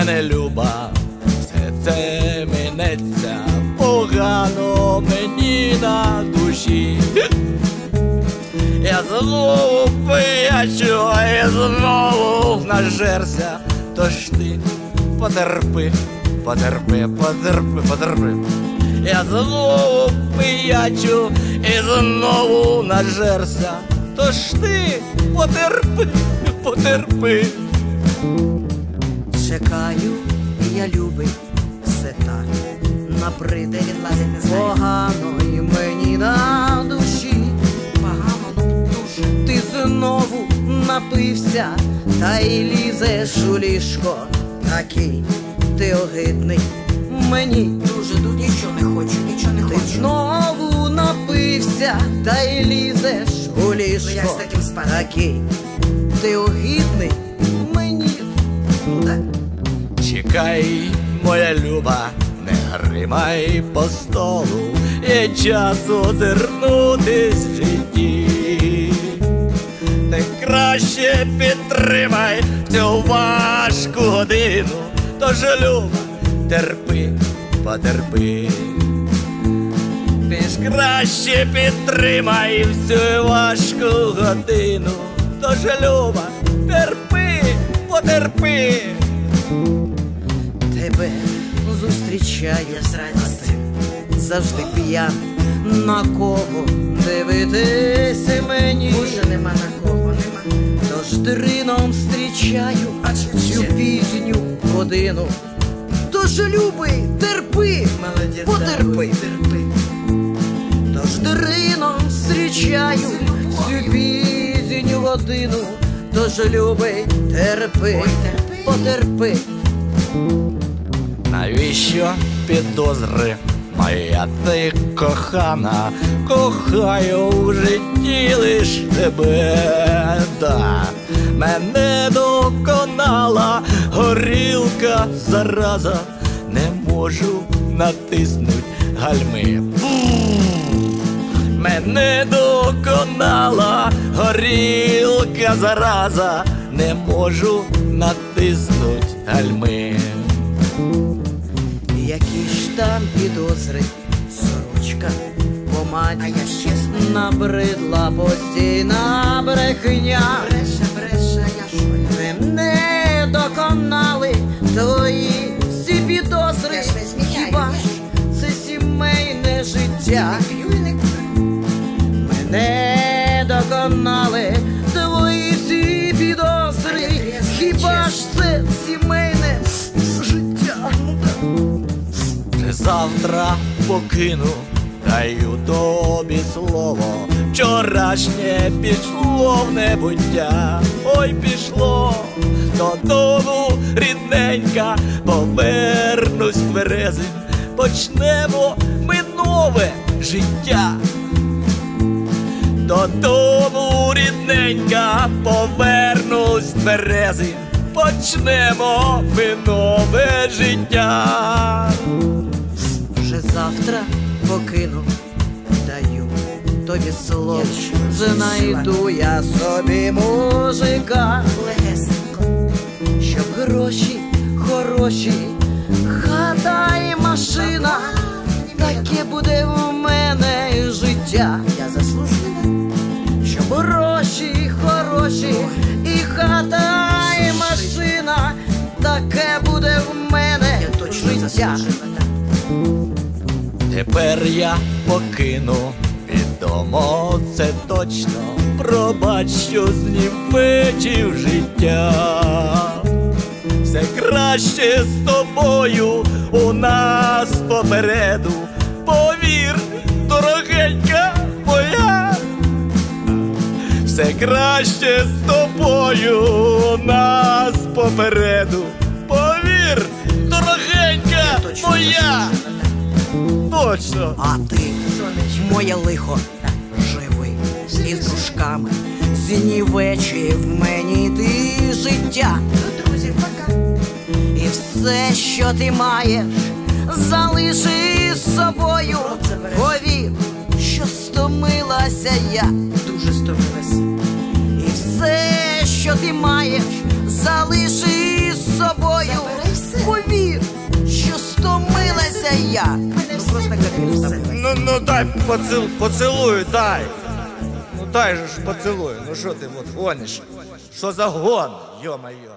мене люба, все це минеться, погано мені на душі. Я знову пиячу, я знову нажерся, тож ти потерпи, потерпи, потерпи, потерпи. Я знову пиячу і знову нажерся, тож ти потерпи, потерпи. Чекаю, я любий, все так набриде Відлазить не погано і мені на душі. Погано, дуже. Ти знову напився, та й лізеш у ліжко. Такий ти огидний мені. Дуже тут нічого не хочу, нічого не Ти хочу. знову напився, та й лізеш у Ну, як з таким спати? Такий ти огидний Чекай, моя люба, не гримай по столу, є час озирнутись в житті. Ти краще підтримай цю важку годину, тож люба, терпи, потерпи. Ти ж краще підтримай в цю важку годину, тож люба, терпи, потерпи. Тебе зустрічаю Я з радістю. завжди п'ян. На кого дивитися мені? Уже нема на кого, нема. Тож дрином зустрічаю цю пізню годину. Тож любий, терпи, Молодець, потерпи. терпи. Тож дрином зустрічаю цю пізню годину. Тож любий, терпи. потерпи. Навіщо підозри? Моя ти кохана, кохаю в житті лиш тебе, да. Мене доконала горілка зараза, не можу натиснуть гальми. Мене доконала горілка зараза, не можу натиснуть гальми. Які ж там підозри, сорочка помаді, А я чесно. набридла постійна брехня. Бреше, бреше, я що? я? Мене доконали твої всі підозри. Не Хіба ж це сімейне життя? Не не. Мене доконали твої всі підозри. Хіба ж це сімейне завтра покину, даю тобі слово. Вчорашнє пішло в небуття, ой пішло додому, рідненька, повернусь тверезим, почнемо ми нове життя. Додому, рідненька, повернусь тверезим, почнемо ми нове життя. Вже завтра покину, даю тобі слово, знайду я собі мужика, Легесенько. щоб гроші хороші, хата і машина, таке буде в мене життя. Я заслужена. Щоб гроші хороші, і хата, і машина, таке буде в мене життя. Тепер я покину відомо, це точно пробач, що знімечив життя. Все краще з тобою у нас попереду. Повір, дорогенька моя. Все краще з тобою у нас попереду. Повір, дорогенька моя. Точно. А ти, Сонечко. моє лихо, живи із дружками, знівечує в мені ти життя, друзі, пока. і все, що ти маєш, залиши з собою. Повір, що стомилася я, Дуже стомилася. і все, що ти маєш, залиши з собою. Повір, що стомилася я. Ну, дай поцел, поцілую, дай. Ну дай же ж поцілую. Ну що ти от гониш? Що за гон, йо-моє?